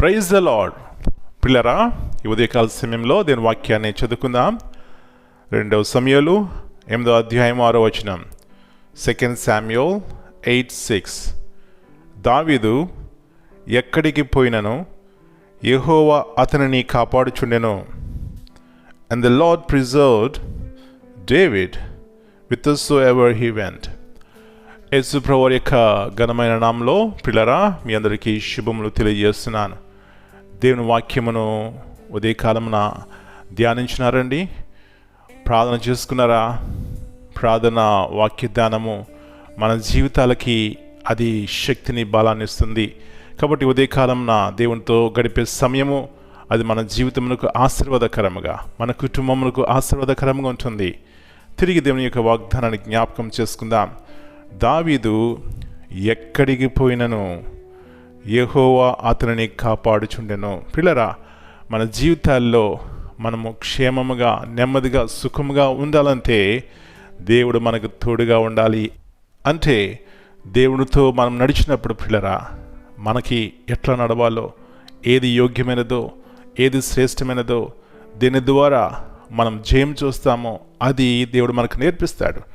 Praise the lord పిల్లరా ఈ ఉదయకాల సమయంలో దీని వాక్యాన్ని చదువుకుందాం. రెండవ సమయంలో ఎనిమిదో అధ్యాయం ఆరో వచనం. సెకండ్ శామ్యూల్ ఎయిట్ సిక్స్ దావీదు ఎక్కడికి పోయినను? యహోవా అతనిని కాపాడుచుండెను. And the Lord preserved David whithersoever he went యేసు యొక్క ఘనమైన నామంలో పిల్లరా మీ అందరికీ శుభములు తెలియజేస్తున్నాను. దేవుని వాక్యమును ఉదయకాలమున ధ్యానించినారండి. ప్రార్థన చేసుకున్నారా? ప్రార్థన వాక్య ధ్యానము మన జీవితాలకి అది శక్తిని బలాన్ని ఇస్తుంది. కాబట్టి ఉదయకాలంన దేవునితో గడిపే సమయము అది మన జీవితమునకు ఆశీర్వాదకరముగా మన కుటుంబములకు ఆశీర్వాదకరంగా ఉంటుంది. తిరిగి దేవుని యొక్క వాగ్దానాన్ని జ్ఞాపకం చేసుకుందాం. దావీదు ఎక్కడికి పోయినను? ఎహోవా అతనిని కాపాడుచుండెను. పిల్లరా మన జీవితాల్లో మనము క్షేమముగా నెమ్మదిగా సుఖముగా ఉండాలంటే దేవుడు మనకు తోడుగా ఉండాలి అంటే దేవుడితో మనం నడిచినప్పుడు పిల్లరా మనకి ఎట్లా నడవాలో ఏది యోగ్యమైనదో ఏది శ్రేష్టమైనదో దీని ద్వారా మనం జయం చూస్తామో అది దేవుడు మనకు నేర్పిస్తాడు.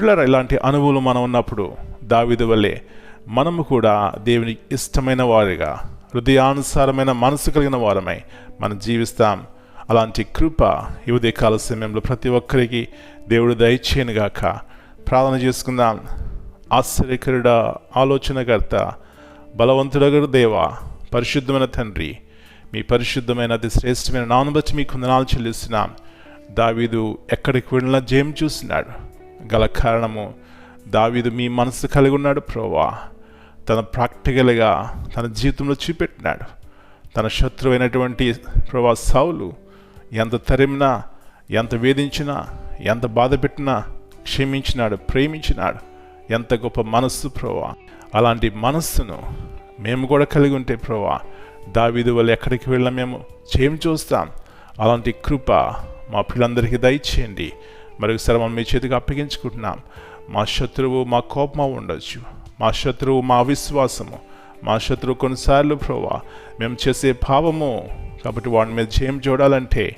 పిల్లర ఇలాంటి అనుభవం మనం ఉన్నప్పుడు దావిది వల్లే మనము కూడా దేవునికి ఇష్టమైన వారిగా హృదయానుసారమైన మనసు కలిగిన వారమై మనం జీవిస్తాం. అలాంటి కృప ఈ ఉదయకాల సమయంలో ప్రతి ఒక్కరికి దేవుడు దయచేయనుగాక ప్రార్థన చేసుకుందాం. ఆశ్చర్యకరుడ ఆలోచనకర్త బలవంతుడగడు దేవ పరిశుద్ధమైన తండ్రి మీ పరిశుద్ధమైన అతి శ్రేష్టమైన నానుబచ్చి మీకు వందనాలు చెల్లిస్తున్నాం. దావీదు ఎక్కడికి వెళ్ళినా జయం చూస్తున్నాడు. గల కారణము దావీదు మీ మనసు కలిగి ఉన్నాడు ప్రోవా తన ప్రాక్టికల్గా తన జీవితంలో చూపెట్టినాడు. తన శత్రువైనటువంటి ప్రభా సౌలు ఎంత తరిమినా ఎంత వేధించినా ఎంత బాధ పెట్టినా క్షమించినాడు ప్రేమించినాడు. ఎంత గొప్ప మనస్సు ప్రోవా అలాంటి మనస్సును మేము కూడా కలిగి ఉంటే ప్రోవా దావీదు వల్ల ఎక్కడికి వెళ్ళినా మేము చేయం చూస్తాం. అలాంటి కృప మా పిల్లలందరికీ దయచేయండి. మరొక మనం మీ చేతికి అప్పగించుకుంటున్నాం. మా శత్రువు మా కోపం ఉండొచ్చు. మా శత్రువు మా విశ్వాసము. మా శత్రువు కొన్నిసార్లు ప్రోవా మేము చేసే భావము కాబట్టి వాడి మీద జయం చూడాలంటే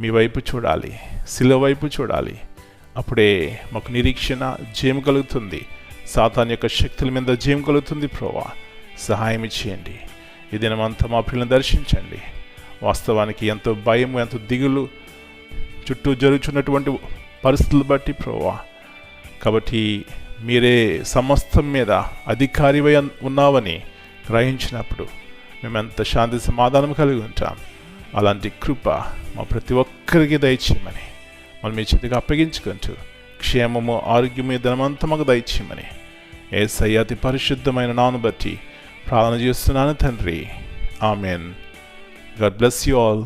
మీ వైపు చూడాలి శిల వైపు చూడాలి. అప్పుడే మాకు నిరీక్షణ జయం కలుగుతుంది. సాతాన్ యొక్క శక్తుల మీద జయం కలుగుతుంది ప్రోవా సహాయం ఇచ్చేయండి. ఈ దినమంతా మా పిల్లల్ని దర్శించండి. వాస్తవానికి ఎంతో భయం ఎంతో దిగులు చుట్టూ జరుగుతున్నటువంటి పరిస్థితులు బట్టి ప్రోవా కాబట్టి మీరే సమస్తం మీద అధికారివై ఉన్నావని గ్రహించినప్పుడు మేమెంత శాంతి సమాధానం కలిగి ఉంటాం. అలాంటి కృప మా ప్రతి ఒక్కరికి దయచేయమని మనం మీ చేతికి అప్పగించుకుంటూ క్షేమము ఆరోగ్యము ధనమంతా మాకు దయచేయమని ఏ అతి పరిశుద్ధమైన నాను బట్టి ప్రార్థన చేస్తున్నాను తండ్రి. Amen. God bless you all.